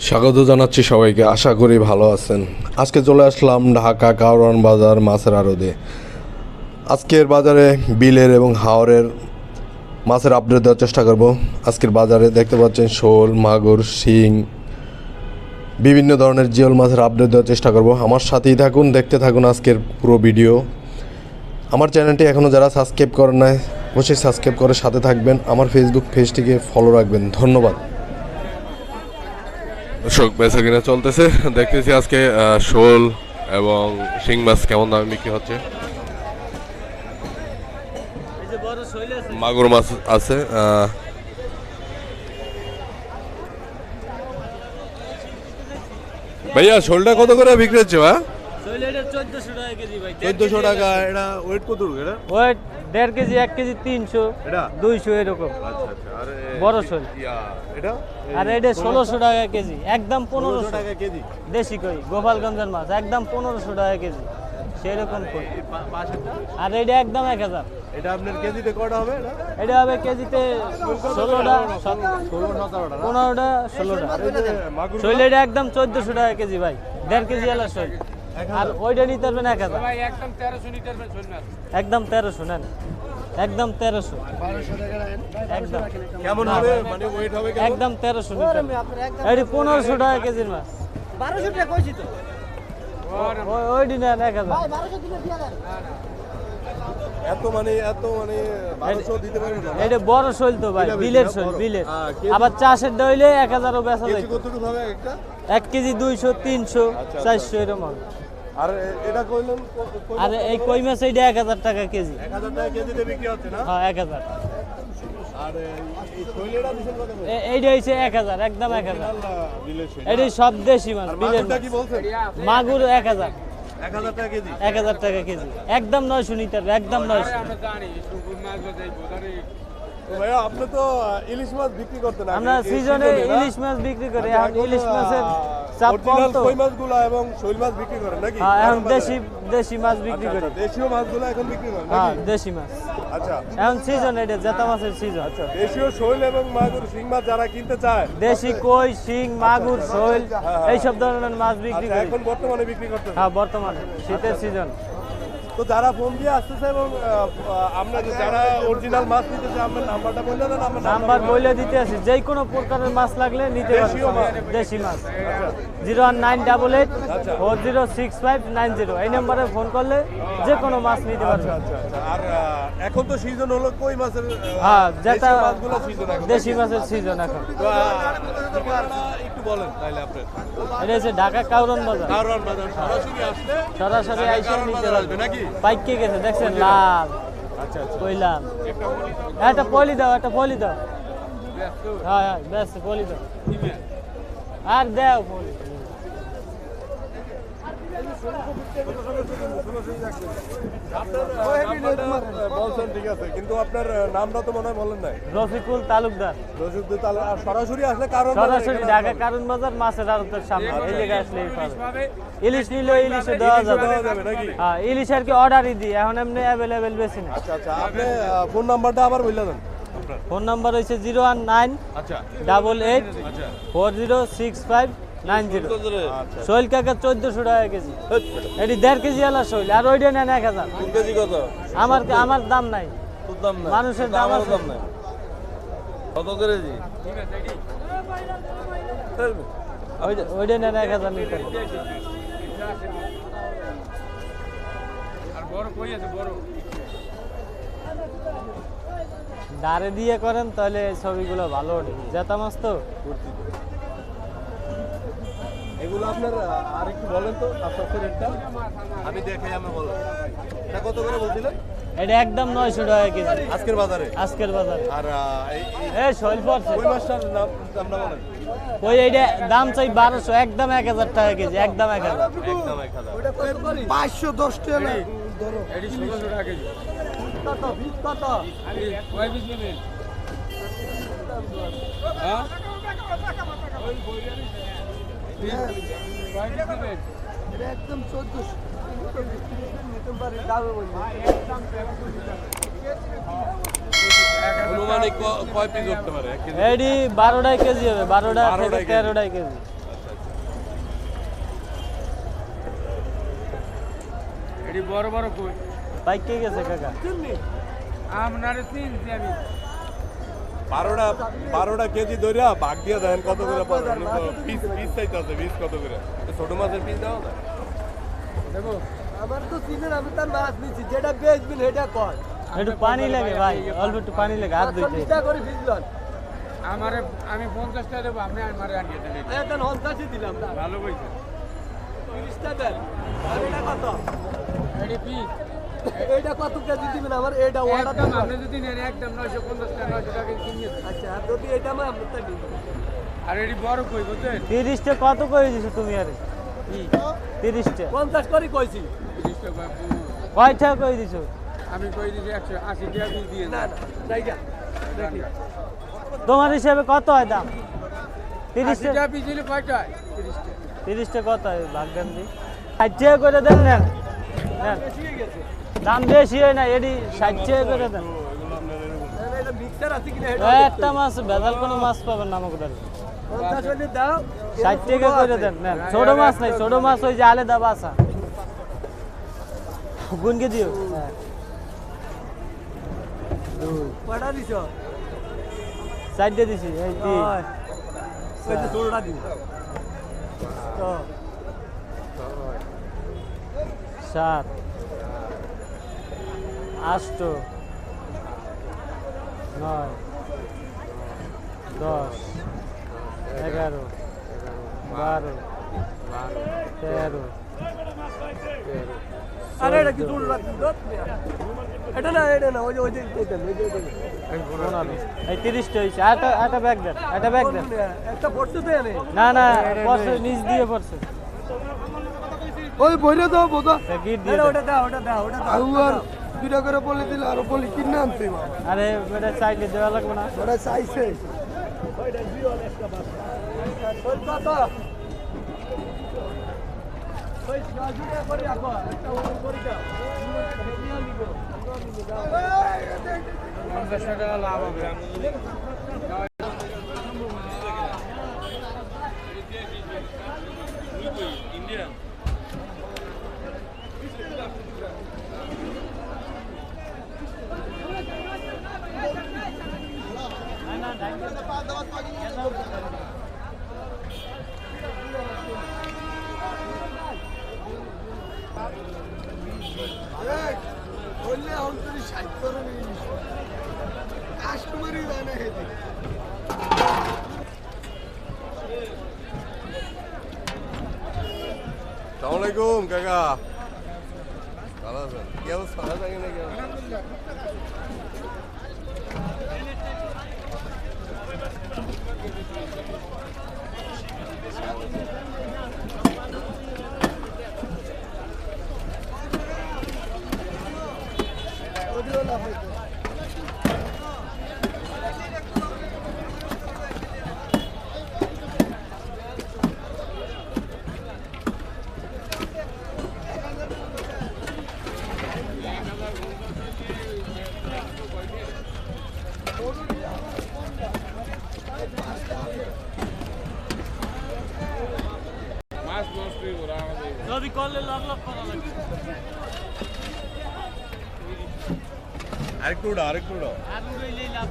স্বাগত জানাচ্ছি সবাইকে। আশা করি ভালো আছেন। আজকে চলে আসলাম ঢাকা কারওয়ান বাজার মাছের আড়তে। আজকের বাজারে বিলের এবং হাওরের মাছের আপডেট দেওয়ার চেষ্টা করব। আজকের বাজারে দেখতে পাচ্ছেন শোল, মাগুর, শিং, বিভিন্ন ধরনের জিওল মাছের আপডেট দেওয়ার চেষ্টা করব। আমার সাথেই থাকুন, দেখতে থাকুন আজকের পুরো ভিডিও। আমার চ্যানেলটি এখনও যারা সাবস্ক্রাইব করেন নাই, অবশ্যই সাবস্ক্রাইব করে সাথে থাকবেন। আমার ফেসবুক পেজটিকে ফলো রাখবেন। ধন্যবাদ। দর্শক বেচা কিনা চলতেছে। দেখতেছি আজকে শোল এবং শিং মাছ কেমন দামে বিক্রি হচ্ছে? এই যে বড় শৈল আছে মাগুর মাছ আছে ভাইয়া শোলটা কত করে বিক্রি হচ্ছে বা শৈল এটা চোদ্দশো টাকা কেজি ভাই। চোদ্দশো টাকা এটা ওয়েট কত এটা? ওয়েট দেড় কেজি এক কেজি তিনশো দুইশো এরকম। আচ্ছা আচ্ছা আর বড় শোল। আর এটা ষোলোশো টাকা কেজি একদম পনেরোশো। টাকা কেজি? দেশি কই গোপালগঞ্জের মাছ একদম পনেরোশো টাকা কেজি সেরকম কই। আর এটা একদম এক হাজার। এটা আপনার কেজিতে কটা হবে এটা? হবে কেজিতে ষোলোটা পনেরোটা ষোলোটা। শৈল এটা একদম চোদ্দশো টাকা কেজি ভাই দেড় কেজি এলা শৈল। আর ওইটা নিতে পারবেন এক হাজার। একদম তেরোশো নেন। একদম তেরোশো। একদম। কেমন হবে? মানে ওয়েট হবে একদম তেরোশো এটি পনেরোশো টাকা। কেজির মাছ। বারোশো টাকা কইছি তো। ওইটি নেন এক হাজার। এত মানে এত মানে দিতে পারবে না? এটা বড় শৈল তো ভাই বিলের শৈল বিলের। হ্যাঁ, আবার চাষের দইলে এক হাজারও বেচা যায় কেজি হবে একটা? এক কেজি দুইশো তিনশো আচ্ছা, চারশো এরকম হবে। আর এটা কইলেন ক- ক- আর এই কই মাছ এইটা এক হাজার টাকা কেজি। এক হাজার টাকা কেজিতে বিক্রি হচ্ছে না? হ্যাঁ আর এই- শৈলেটা কত করে? এইটা একদম শৈল। এটি সব দেশি মাছ বিলের কি বলছেন? মাগুর টাকা কেজি। টাকা একদম নয়শো নিতে একদম ভাইয়া আপনি তো ইলিশ মাছ বিক্রি করতেন আমরা সিজনে ইলিশ মাছ বিক্রি করি আচ্ছা, এখন এখন, ইলিশ মাছের চাপ কম তো। কই মাছগুলো এবং শৈল মাছ বিক্রি করেন নাকি? হ্যাঁ এখন দেশি দেশি মাছ বিক্রি আচ্ছা, করি। আচ্ছা, দেশীয় মাছগুলো এখন বিক্রি করেন হ্যাঁ দেশি মাছ। আচ্ছা। এখন সিজন এটা জেতা মাছের সিজন আচ্ছা দেশীয় শৈল এবং মাগুর শিং মাছ যারা কিনতে চায় দেশি কই শিং মাগুর শৈল এইসব ধরনের মাছ বিক্রি করি। এখন বর্তমানে বিক্রি করতে হ্যাঁ বর্তমানে শীতের সিজন তো যারা ফোন দিয়ে আসতেছে এবং আমরা যারা অরিজিনাল মাছ নিতে চায় আপনার নাম্বারটা বললে দেন আমার নাম্বার বইলে দিতে আছি যে কোনো প্রকারের মাছ লাগলে নিতে পারবেন দেশি মাছ zero one nine double eight আচ্ছা। Four zero six five nine zero. এই নাম্বারে ফোন করলে যে কোনো মাছ নিতে পারবেন আচ্ছা আচ্ছা। আর এখন তো সিজন হলো কই মাছের হ্যাঁ যেটা দেশি মাছের সিজন এখন? বলেন তাহলে আপনার এটা হচ্ছে ঢাকা কাউরন বাজার। কারণ বাজার সরাসরি আসলে সরাসরি আইসা নিতে পারবেন নাকি? বাইকে গেছে? দেখছেন? লাল। আচ্ছা আচ্ছা। কইলাম। একটা পলি দাও। একটা পলি দাও হ্যাঁ হ্যাঁ ব্যাস পলি দাও। আর দাও পলি। আপনার বলছেন ঠিক আছে। কিন্তু আপনার নামটা তো মনে হয় বলেন নাই। রফিকুল তালুকদার। তাহলে আর সরাসরি আসলে কারণ সরাসরি ঢাকা কারণ বাজার মাছের আড়তের সামনে। এই জায়গায় আসলেই পাবে ইলিশ নিলে ইলিশে দেওয়া যাবে। নাকি? হ্যাঁ ইলিশ আর কি অর্ডারই দিই এখন এমনি অ্যাভেলেবেল বেশি না। আচ্ছা আচ্ছা। আপনি ফোন নাম্বারটা আবার বললে দেন। ফোন নাম্বার হচ্ছে জিরো ওয়ান নাইন আচ্ছা। ডাবল এইট আচ্ছা। Four zero six five nine zero আচ্ছা। শৈল কাকা চোদ্দশো টাকা কেজি। এটি দেড় কেজি আলা শৈল আর ওইটা নেন এক হাজার। কেজি কত? আমার আমার দাম নাই। তোর দাম দাম নাই। কত করে ওইটা- ওইটা নেন এক হাজার নিতে দাঁড়ে দিয়ে করেন তাহলে ছবিগুলো ভালো ওঠে। জেতা মাছ তো এগুলো আপনার আর একটু বলেন তো রেটটা। আমি দেখে আমি বলেন এটা কত করে বলছিলেন? এটা একদম নয়শো টাকা কেজি। আজকের বাজারে? আজকের বাজারে। আর এই কই মাছটার নাম দামটা বলেন? ওই এইটা দাম চাই বারোশো একদম এক হাজার টাকা কেজি একদম এক হাজার। পাঁচশো দশ টাকা চোদ্দশো নিতে পারি একদম চোদ্দশো বারোটায় কেজি হবে বারোটা তেরোটায় কেজি। এডি বড় বড় কই? বাইক কে গেছে কাকা? আমনারে তিন যাবি বারোটা বারোটা কেজি ধরিয়া ভাগ দিয়ে দেন কত করে পিস পিস চাইতে আছে পিস কত করে? ছোট মাছের পিস দাও না দেবো আমার তো চিনেন আমি তার মাছ নিচ্ছি যেটা বেচবেন সেটা কর একটু পানি লাগে ভাই অল্প একটু পানি লাগে হাত ধুইতে। টাকা করে ভিজলেন আমারে আমি পঞ্চাশ টাকা দেবো আপনি আমারে আনিয়ে দেন। এটা। এখন পঞ্চাশই দিলাম না ভালো কইছে। তিরিশটা দেন আর এটা কত? এটি পিস। এইটা কত কেজি দিবেন আমার এইটা অর্ডার আপনি যদি নেন একদম নয়শো পঞ্চাশ টাকা নয়শো টাকা কিনে আচ্ছা আর যদি এটা আমি আর বড় কই বুঝছেন কত দিছো তুমি আরে? তিরিশটা। পঞ্চাশ করে কইছি। কয়টা করে দিছো? আমি কই দিছি টাকা দিয়ে না না জায়গা তোমার হিসাবে কত হয় দাম? তিরিশটা টাকা কত হয়? ভাগ করে দেন বেশি হয়ে গেছে। দাম বেশি হয় না এডি ষাট করে দেন। এটা এটা একটা মাছ, ভেজাল কোনো মাছ পাবেন না আমাকে দাও করে দেন, নেন। ছোট মাছ নাই, ছোট মাছ ওই যে আলাদা বাসা গুনকে দিও। কটা দিছ দিছি, এই ষোলোটা সাত। আষ্ট নয় দশ এগারো বারো তেরো আরে এটা কি ষোলোটা এটা না এটা না ওই যে ওই যে এই তিরিশটা হয়েছে। একটা একটা ব্যাগ দেন একটা ব্যাগ দেন। একটা পড়ছে তো না না পড়ছে নিচ দিয়ে পড়ছে। ওই বইরে দাও বোধা দিয়ে ওটা দাও ওটা দাও ওটা দাও। দুটা করে বলে দিলে আর বলি কিনে আনতে আরে এটা চাইলে দেওয়া লাগবে না। ওটা চাইছে। পঞ্চাশ টাকা লাভ হবে। আলাইকুম কাকা। ভালো কি অবস্থা? ভালো থাকেন নাকি? যদি করলে লাভ লাভ করা লাগবে আরেকটু উড়ো আরেকটু উড়া আর উড়াইলেই লাভ